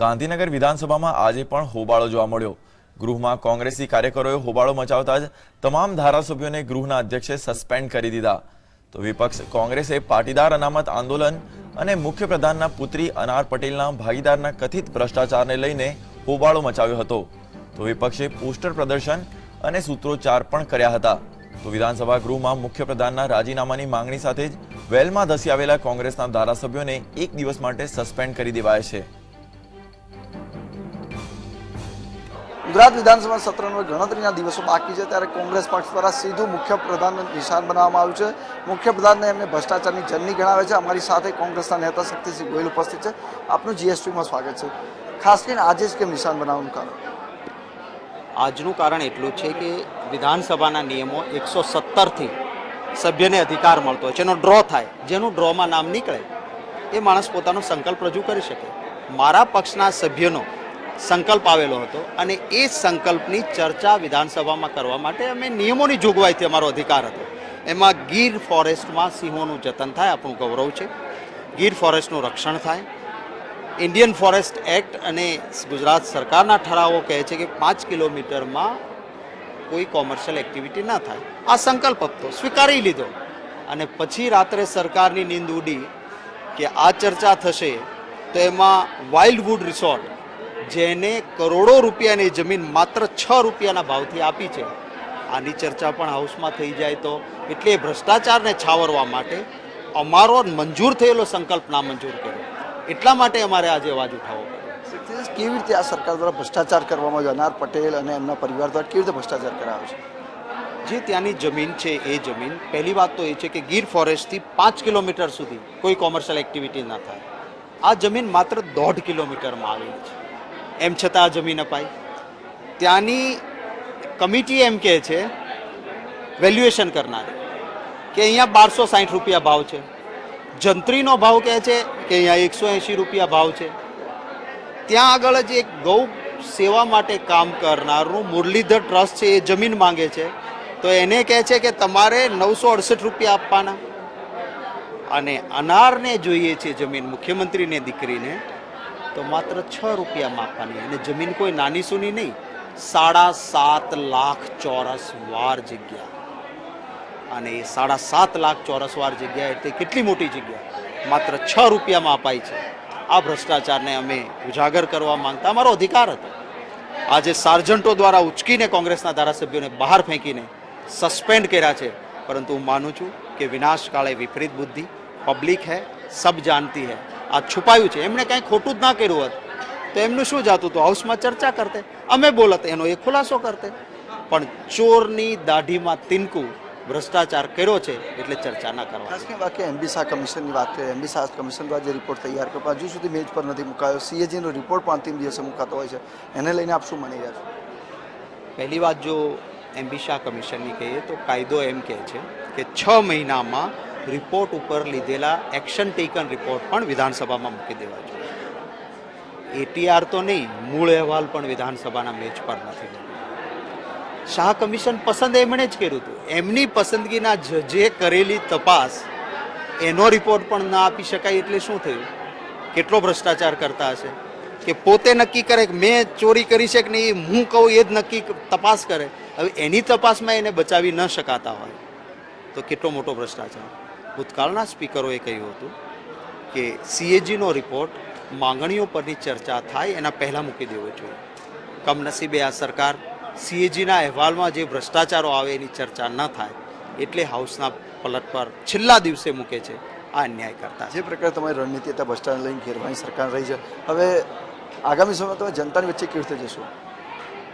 ગાંધીનગર વિધાનસભામાં આજે પણ હોબાળો જોવા મળ્યો. ગૃહમાં કોંગ્રેસી કાર્યકરોએ હોબાળો મચાવતા જ તમામ ધારાસભ્યોને ગૃહના અધ્યક્ષે સસ્પેન્ડ કરી દીધા. તો વિપક્ષ કોંગ્રેસે પાટીદાર અનામત આંદોલન અને મુખ્યપ્રધાનના પુત્રી અનાર પટેલના ભાગીદારના કથિત ભ્રષ્ટાચારને લઈને હોબાળો મચાવ્યો હતો. તો વિપક્ષે પોસ્ટર પ્રદર્શન અને સૂત્રોચ્ચાર પણ કર્યા હતા. તો વિધાનસભા ગૃહમાં મુખ્યપ્રધાનના રાજીનામાની માંગણી સાથે જ વેલમાં ધસી આવેલા કોંગ્રેસના ધારાસભ્યોને એક દિવસ માટે સસ્પેન્ડ કરી દેવાયા છે. ગુજરાત વિધાનસભા સત્રનો ગણતરીના દિવસો બાકી છે ત્યારે કોંગ્રેસ પક્ષ દ્વારા સીધું મુખ્યપ્રધાનનું નિશાન બનાવવામાં આવ્યું છે. મુખ્યપ્રધાનને એમને ભ્રષ્ટાચારની જનની ગણાવે છે. અમારી સાથે કોંગ્રેસના નેતા શક્તિસિંહ ગોયલ ઉપસ્થિત છે. આપનું જીએસટીમાં સ્વાગત છે. ખાસ કરીને આજે જ કેમ નિશાન બનાવવાનું કારણ? આજનું કારણ એટલું છે કે વિધાનસભાના નિયમો એકસો સત્તરથી સભ્યને અધિકાર મળતો હોય છે. એનો ડ્રો થાય, જેનું ડ્રોમાં નામ નીકળે, એ માણસ પોતાનો સંકલ્પ રજૂ કરી શકે. મારા પક્ષના સભ્યનો સંકલ્પ આવેલો હતો અને એ સંકલ્પની ચર્ચા વિધાનસભામાં કરવા માટે અમે નિયમોની જોગવાઈથી અમારો અધિકાર હતો. એમાં ગીર ફોરેસ્ટમાં સિંહોનું જતન થાય, આપણું ગૌરવ છે. ગીર ફોરેસ્ટનું રક્ષણ થાય. ઇન્ડિયન ફોરેસ્ટ એક્ટ અને ગુજરાત સરકારના ઠરાવો કહે છે કે પાંચ કિલોમીટરમાં કોઈ કોમર્શિયલ એક્ટિવિટી ના થાય. આ સંકલ્પ હતો, સ્વીકારી લીધો. અને પછી રાત્રે સરકારની નીંદ ઉડી કે આ ચર્ચા થશે તો એમાં વાઇલ્ડવુડ રિસોર્ટ જેને કરોડો રૂપિયાની જમીન માત્ર છ રૂપિયાના ભાવથી આપી છે. આની ચર્ચા પણ હાઉસમાં થઈ જાય તો. એટલે એ ભ્રષ્ટાચારને છાવરવા માટે અમારો મંજૂર થયેલો સંકલ્પ નામંજૂર કર્યો. એટલા માટે અમારે આજે અવાજ ઉઠાવવો પડ્યો. કેવી રીતે આ સરકાર દ્વારા ભ્રષ્ટાચાર કરવામાં આવ્યો? અનાર પટેલ અને એમના પરિવાર દ્વારા કેવી રીતે ભ્રષ્ટાચાર કરાયો છે? જે ત્યાંની જમીન છે એ જમીન પહેલી વાત તો એ છે કે ગીર ફોરેસ્ટથી પાંચ કિલોમીટર સુધી કોઈ કોમર્શિયલ એક્ટિવિટી ના થાય. આ જમીન માત્ર દોઢ કિલોમીટરમાં આવેલી છે. એમ છતાં જમીન અપાઈ. ત્યાંની કમિટી એમ કહે છે વેલ્યુએશન કરનાર, કે અહીંયા બારસો સાઠ રૂપિયા ભાવ છે. જંત્રીનો ભાવ કહે છે કે અહીંયા એકસો એંશી રૂપિયા ભાવ છે. ત્યાં આગળ જ એક ગૌ સેવા માટે કામ કરનારનું મુરલીધર ટ્રસ્ટ છે, એ જમીન માંગે છે. તો એને કહે છે કે તમારે નવસો અડસઠ રૂપિયા આપવાના. અને અનારને જોઈએ છે જમીન. મુખ્યમંત્રીને, દીકરીને તો માત્ર છ રૂપિયામાં આપવાની અને જમીન કોઈ નાની સુની નહીં, સાડા સાત લાખ ચોરસ વાર જગ્યા. અને એ સાડા સાત લાખ ચોરસ વાર જગ્યા એટલે કેટલી મોટી જગ્યા? માત્ર છ રૂપિયામાં અપાઈ છે. આ ભ્રષ્ટાચારને અમે ઉજાગર કરવા માંગતા. અમારો અધિકાર હતો. આજે સાર્જન્ટો દ્વારા ઉચકીને કોંગ્રેસના ધારાસભ્યોને બહાર ફેંકીને સસ્પેન્ડ કર્યા છે. પરંતુ હું માનું છું કે વિનાશ કાળે વિપરીત બુદ્ધિ પબ્લિક હૈ, સબ જાણતી હૈ. આ છુપાયું છે. એમણે કાંઈ ખોટું જ ના કર્યું હોત. તો એમનું શું જાતું હતું? હાઉસમાં ચર્ચા કરતે. અમે બોલત એનો એ ખુલાસો કરતે. પણ ચોરની દાઢીમાં તિનકું ભ્રષ્ટાચાર કર્યો છે એટલે ચર્ચા ના કરવા ખાસ કરીને બાકી એમબીસા કમિશનની વાત કરીએ. એમબીસા કમિશન દ્વારા જે રિપોર્ટ તૈયાર કર્યો હજુ સુધી મેજ પર નથી મુકાયો. સીએજીનો રિપોર્ટ પણ અંતિમ દિવસે મુકાતો હોય છે. એને લઈને આપ શું માની રહ્યા છો? પહેલી વાત જો એમબીસા કમિશનની કહીએ તો કાયદો એમ કહે છે કે છ મહિનામાં રિપોર્ટ ઉપર લીધેલા એક્શન ટેકન રિપોર્ટ પણ વિધાનસભામાં મૂકી દેવા જોઈએ. એટીઆર તો નહીં, મૂળ અહેવાલ પણ વિધાનસભાના મેચ પર નથી શાહ કમિશન પસંદ એમણે જ કર્યું હતું. એમની પસંદગીના જજે કરેલી તપાસ, એનો રિપોર્ટ પણ ના આપી શકાય એટલે શું થયું? કેટલો ભ્રષ્ટાચાર કરતા હશે? કે પોતે નક્કી કરે કે મેં ચોરી કરી છે કે નહીં હું કહું એ જ નક્કી તપાસ કરે. હવે એની તપાસમાં એને બચાવી ન શકાતા હોય તો કેટલો મોટો ભ્રષ્ટાચાર? ભૂતકાળના સ્પીકરોએ કહ્યું હતું કે સીએજીનો રિપોર્ટ માંગણીઓ પરની ચર્ચા થાય એના પહેલાં મૂકી દેવો જોઈએ. કમનસીબે આ સરકાર સીએજીના અહેવાલમાં જે ભ્રષ્ટાચારો આવે એની ચર્ચા ન થાય એટલે હાઉસના પલટ પર છેલ્લા દિવસે મૂકે છે આ અન્યાય કરતા. જે પ્રકારે તમારી રણનીતિ હતા ભ્રષ્ટાચાર લઈને ઘેરવાની સરકાર રહી છે હવે આગામી સમયમાં તમે જનતાની વચ્ચે કેવી રીતે જશો?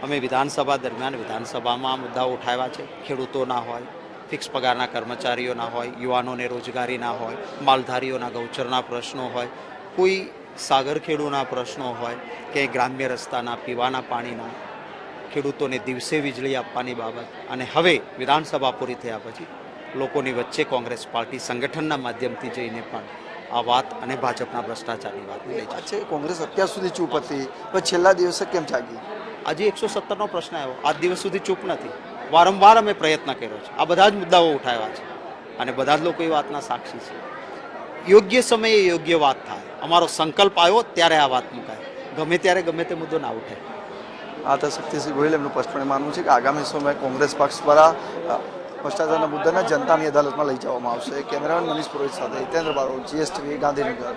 અમે વિધાનસભા દરમિયાન વિધાનસભામાં મુદ્દાઓ ઉઠાવ્યા છે ખેડૂતોના હોય ફિક્સ પગારના કર્મચારીઓના હોય યુવાનોને રોજગારીના હોય માલધારીઓના ગૌચરના પ્રશ્નો હોય કોઈ સાગરખેડૂના પ્રશ્નો હોય કે ગ્રામ્ય રસ્તાના પીવાના પાણીના ખેડૂતોને દિવસે વીજળી આપવાની બાબત. અને હવે વિધાનસભા પૂરી થયા પછી લોકોની વચ્ચે કોંગ્રેસ પાર્ટી સંગઠનના માધ્યમથી જઈને પણ આ વાત અને ભાજપના ભ્રષ્ટાચારની વાત લઈ જાય છે કોંગ્રેસ અત્યાર સુધી ચૂપ હતી પણ છેલ્લા દિવસે કેમ જાગી? આજે એકસો સત્તરનો પ્રશ્ન આવ્યો. આજ દિવસ સુધી ચૂપ નથી. વારંવાર અમે પ્રયત્ન કર્યો છે. આ બધા જ મુદ્દાઓ ઉઠાવ્યા છે. અને બધા જ લોકો એ વાતના સાક્ષી છે. યોગ્ય સમયે યોગ્ય વાત થાય. અમારો સંકલ્પ આવ્યો ત્યારે આ વાત મુકાય. ગમે ત્યારે ગમે તે મુદ્દો ના ઉઠે. આ તો શક્તિસિંહ ગોહિલ એમનું સ્પષ્ટપણે માનવું છે કે આગામી સમયમાં કોંગ્રેસ પક્ષ દ્વારા ભ્રષ્ટાચારના મુદ્દાને જનતાની અદાલતમાં લઈ જવામાં આવશે. કેમેરામેન મનીષ પુરોહિત સાથે હિતેન્દ્ર બારોટ, જીએસટીવી, ગાંધીનગર.